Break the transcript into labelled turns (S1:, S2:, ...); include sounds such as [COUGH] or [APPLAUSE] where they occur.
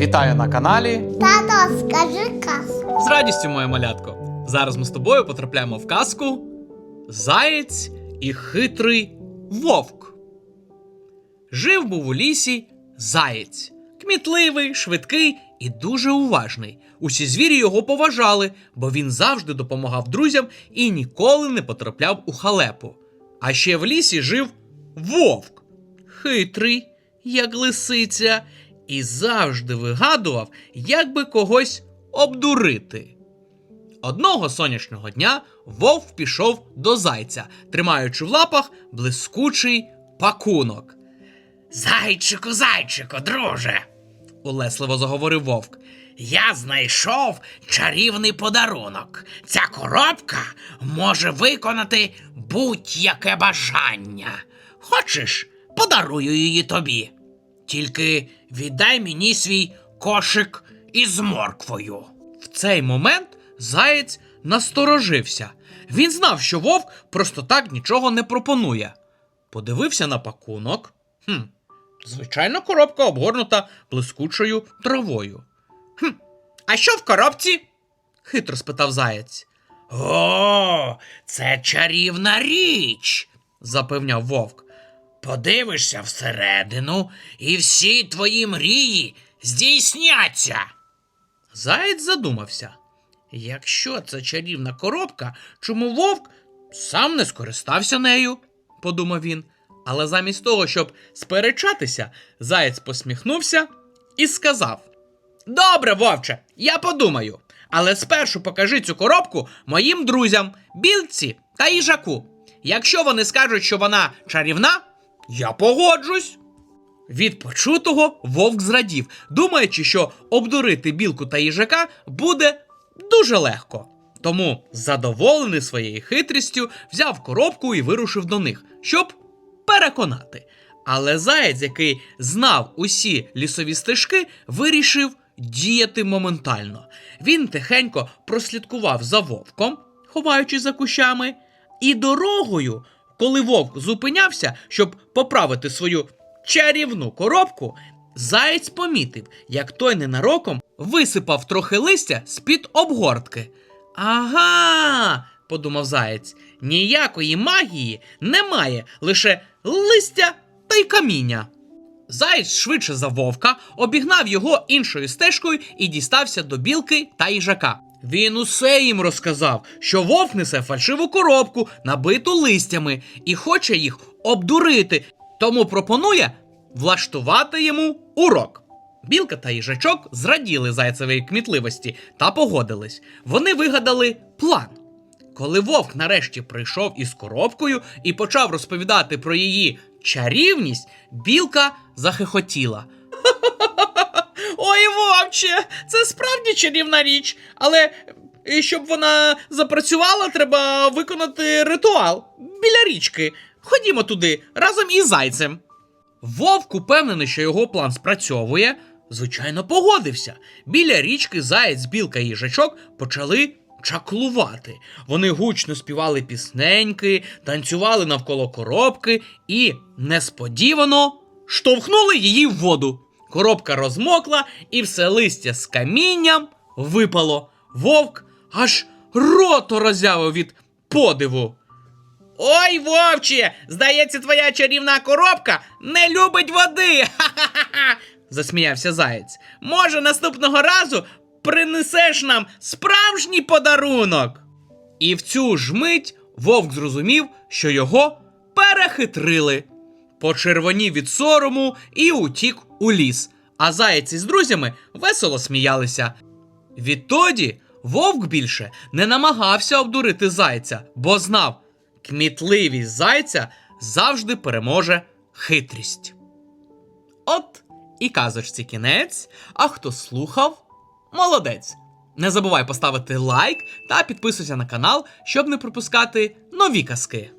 S1: Вітаю на каналі.
S2: Тато, скажи казку.
S3: З радістю, моє малятко. Зараз ми з тобою потрапляємо в казку Заєць і хитрий вовк. Жив був у лісі заєць. Кмітливий, швидкий і дуже уважний. Усі звірі його поважали, бо він завжди допомагав друзям і ніколи не потрапляв у халепу. А ще в лісі жив вовк, хитрий, як лисиця, і завжди вигадував, як би когось обдурити. Одного сонячного дня вовк пішов до зайця, тримаючи в лапах блискучий пакунок. Зайчику, зайчику, друже, улесливо заговорив вовк. Я знайшов чарівний подарунок. Ця коробка може виконати будь-яке бажання. Хочеш, подарую її тобі. Тільки віддай мені свій кошик із морквою. В цей момент заєць насторожився. Він знав, що вовк просто так нічого не пропонує. Подивився на пакунок. Хм, звичайно, коробка обгорнута блискучою травою. Хм, а що в коробці? хитро спитав заєць. О, це чарівна річ, запевняв вовк. Подивишся всередину, і всі твої мрії здійсняться. Заєць задумався. Якщо це чарівна коробка, чому вовк сам не скористався нею? подумав він. Але замість того, щоб сперечатися, заєць посміхнувся і сказав: Добре, вовче, я подумаю. Але спершу покажи цю коробку моїм друзям, білці та їжаку. Якщо вони скажуть, що вона чарівна, я погоджусь. Від почутого вовк зрадів, думаючи, що обдурити білку та їжака буде дуже легко. Тому, задоволений своєю хитрістю, взяв коробку і вирушив до них, щоб переконати. Але заєць, який знав усі лісові стежки, вирішив діяти моментально. Він тихенько прослідкував за вовком, ховаючись за кущами, і дорогою, коли вовк зупинявся, щоб поправити свою чарівну коробку, заєць помітив, як той ненароком висипав трохи листя з-під обгортки. Ага, подумав заєць, ніякої магії немає, лише листя та й каміння. Заєць швидше за вовка обігнав його іншою стежкою і дістався до білки та їжака. Він усе їм розказав, що вовк несе фальшиву коробку, набиту листями, і хоче їх обдурити, тому пропонує влаштувати йому урок. Білка та їжачок зраділи зайцевої кмітливості та погодились. Вони вигадали план. Коли вовк нарешті прийшов із коробкою і почав розповідати про її чарівність, білка захихотіла. [LAUGHS] Ой, вовче, це справді чарівна річ, але щоб вона запрацювала, треба виконати ритуал біля річки. Ходімо туди разом із зайцем. Вовк, упевнений, що його план спрацьовує, звичайно, погодився. Біля річки заєць, білка і їжачок почали чаклувати. Вони гучно співали пісненьки, танцювали навколо коробки і несподівано штовхнули її в воду. Коробка розмокла, і все листя з камінням випало. Вовк аж рото роззявив від подиву. Ой, вовче, здається, твоя чарівна коробка не любить води. Ха-ха-ха. засміявся заєць. Може, наступного разу принесеш нам справжній подарунок. І в цю ж мить вовк зрозумів, що його перехитрили. Почервонів від сорому і утік у ліс, а заєць із друзями весело сміялися. Відтоді вовк більше не намагався обдурити зайця, бо знав, кмітливість зайця завжди переможе хитрість. От і казочці кінець, а хто слухав, молодець. Не забувай поставити лайк та підписуйся на канал, щоб не пропускати нові казки.